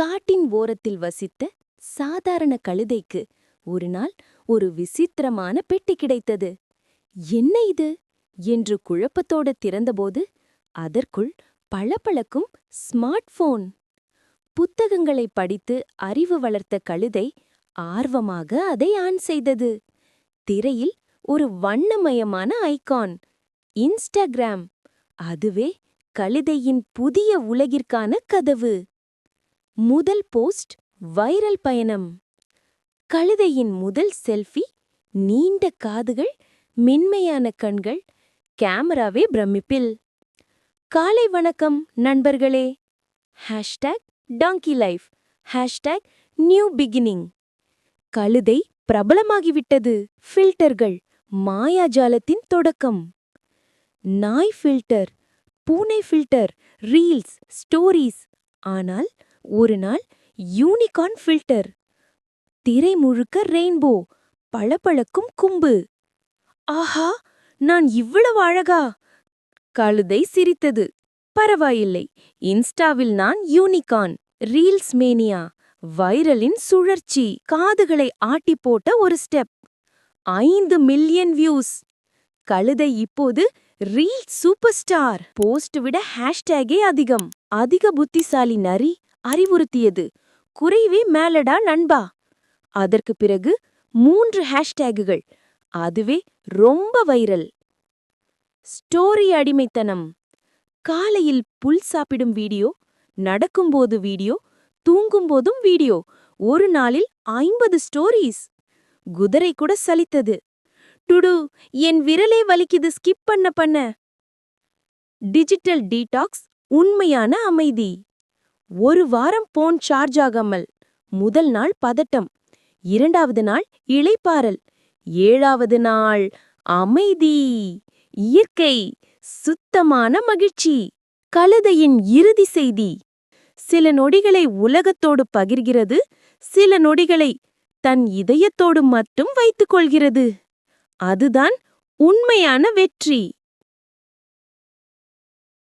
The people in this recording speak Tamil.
காட்டின் ஓரத்தில் வசித்த சாதாரண கழுதைக்கு ஒரு நாள் ஒரு விசித்திரமான பெட்டி கிடைத்தது. என்ன இது? என்று குழப்பத்தோட திறந்தபோது அதற்குள் பளபளக்கும் ஸ்மார்ட் போன் புத்தகங்களை படித்து அறிவு வளர்த்த கழுதை ஆர்வமாக அதை ஆன் செய்தது. திரையில் ஒரு வண்ணமயமான ஐகான் இன்ஸ்டாகிராம். அதுவே கழுதையின் புதிய உலகிற்கான கதவு. முதல் போஸ்ட் வைரல் பயணம். கழுதையின் முதல் செல்ஃபி நீண்ட காதுகள் மென்மையான கண்கள் கேமராவே பிரமிப்பில். காலை வணக்கம் நண்பர்களே. Hashtag donkey life. Hashtag new beginning. கழுதை பிரபலமாகிவிட்டது. ஃபில்டர்கள் மாயாஜாலத்தின் தொடக்கம். நாய் ஃபில்டர் பூனை ஃபில்டர் ரீல்ஸ் ஸ்டோரீஸ். ஆனால் ஒரு நாள் யூனிகார்ன் ஃபில்டர். திரை முழுக்க ரெயின்போ பளபளக்கும் கும்பு. ஆஹா நான் இவ்வளவு அழகா! கழுதை சிரித்தது. பரவாயில்லை இன்ஸ்டாவில் நான் யூனிகார்ன் ரீல்ஸ் மேனியா வைரலின் சுழற்சி காதுகளை ஆட்டி போட்ட ஒரு ஸ்டெப். ஐந்து மில்லியன் வியூஸ். கழுதை இப்போது ரீல் சூப்பர் ஸ்டார் போஸ்ட் விட ஹேஷ்டேகே அதிகம். அதிக புத்திசாலி நரி அறிவுறுத்தியது. குறைவே மேலடா நண்பா. அதற்கு பிறகு மூன்று ஹேஷ்டேகுகள் அதுவே ரொம்ப வைரல். ஸ்டோரி அடிமைத்தனம். காலையில் புல் சாப்பிடும் வீடியோ நடக்கும்போது வீடியோ தூங்கும்போதும் வீடியோ. ஒரு நாளில் ஐம்பது ஸ்டோரீஸ். குதிரை கூட சலித்தது. டுடு என் விரலே வலிக்குது ஸ்கிப் பண்ண பண்ண. டிஜிட்டல் டீடாக்ஸ் உண்மையான அமைதி. ஒரு வாரம் போன் சார்ஜ் ஆகாமல். முதல் நாள் பதட்டம். இரண்டாவது நாள் இளைப்பாறல். ஏழாவது நாள் அமைதி. இயற்கை. சுத்தமான மகிழ்ச்சி. கழுதையின் இறுதி செய்தி. சில நொடிகளை உலகத்தோடு பகிர்கிறது. சில நொடிகளை தன் இதயத்தோடு மட்டும் வைத்துக் கொள்கிறது. அதுதான் உண்மையான வெற்றி.